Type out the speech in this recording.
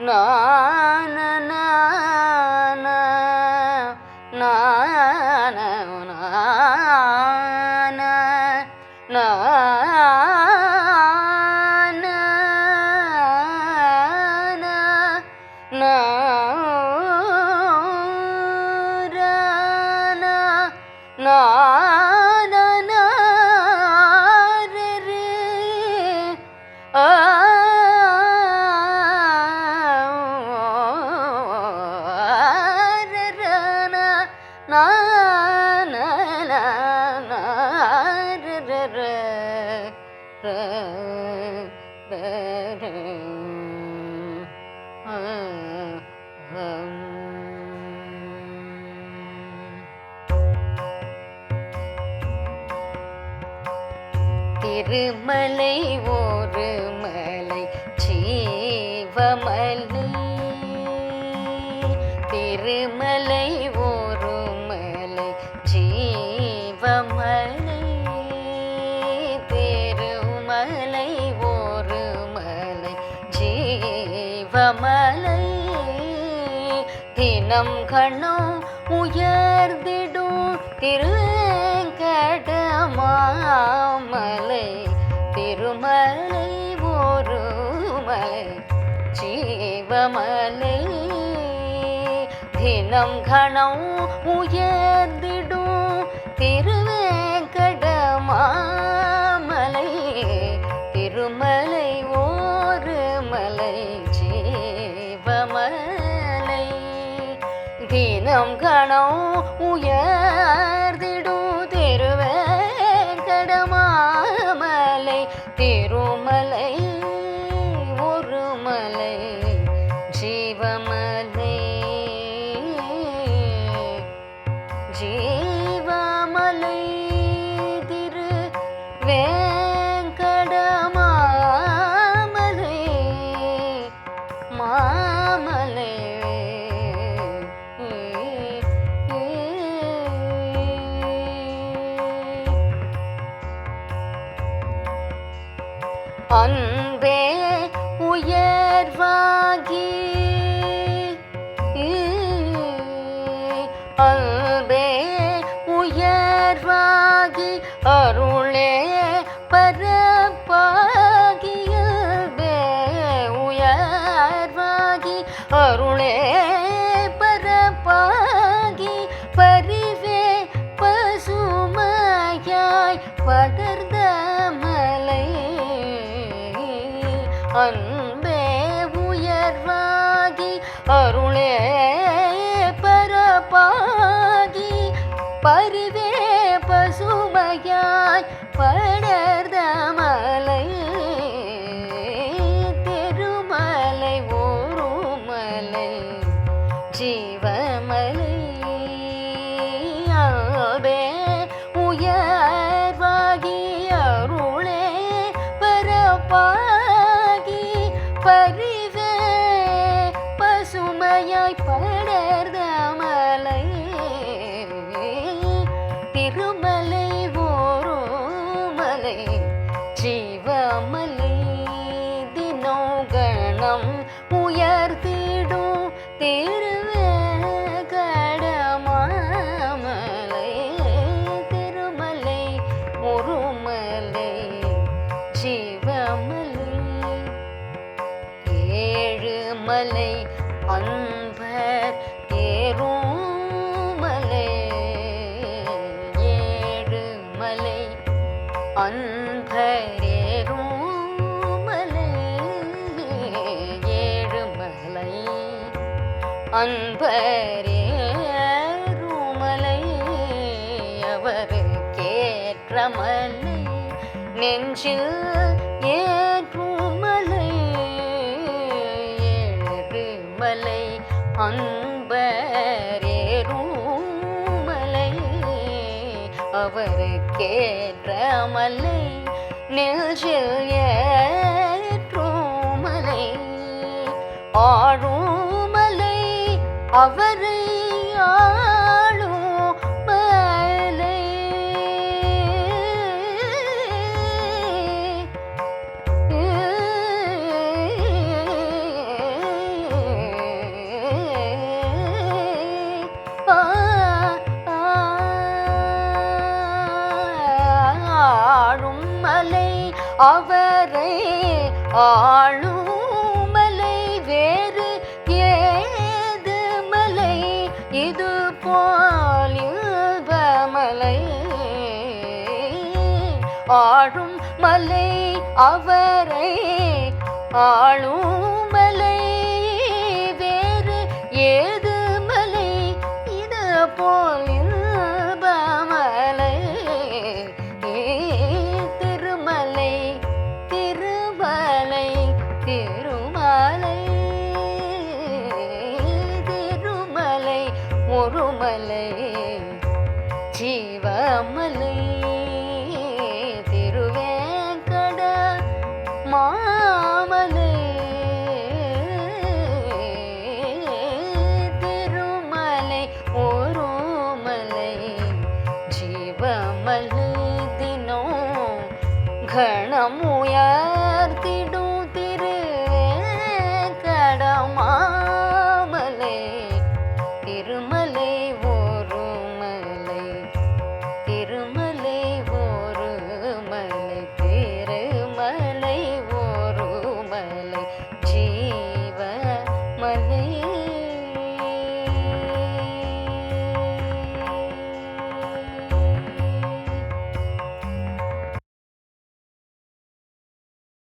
நா 那、திருமலை ஒரு தினம் கண்ணும் உயர்ந்திடும் திருவேங்கடமாமலை. திருமலை ஒரு மலை ஜீவமலை. தினம் கணம் உயர்ந்திடும் திருவேங்கடமாமலை. திருமலை ஒரு மலை ஜீவமலை. தினம் கணம் உயர் அன்பே உயர்வாகி அன்பே உயர்வாகி அருளே பரப்பாகி உயர்வாகி அருளே பரப்பாகி. பரிவே பசுமையாய் படர்ந்த பருவே பசுமையாய் படர்ந்த மலை அன்பர் ஏறுமலை ஏழு மலை அன்பர் ஏறுமலை ஏழு மலை அன்பர் ஏறுமலை அவருக்கேற்ற மலை. நெஞ்சில் ஏற்றுமலை மலை. அன்பரேரும் மலை அவருக்கேற்ற மலை நெஞ்சில் ஏற்றும் மலை ஆழும் மலை அவரை ஆளும் மலை அவரை ஆளும் மலை. வேறு ஏது மலை? இது போல் மலை ஆளும் மலை அவரை ஆளும் மலை. வேறு ஏது மலை? இது போல் பலைய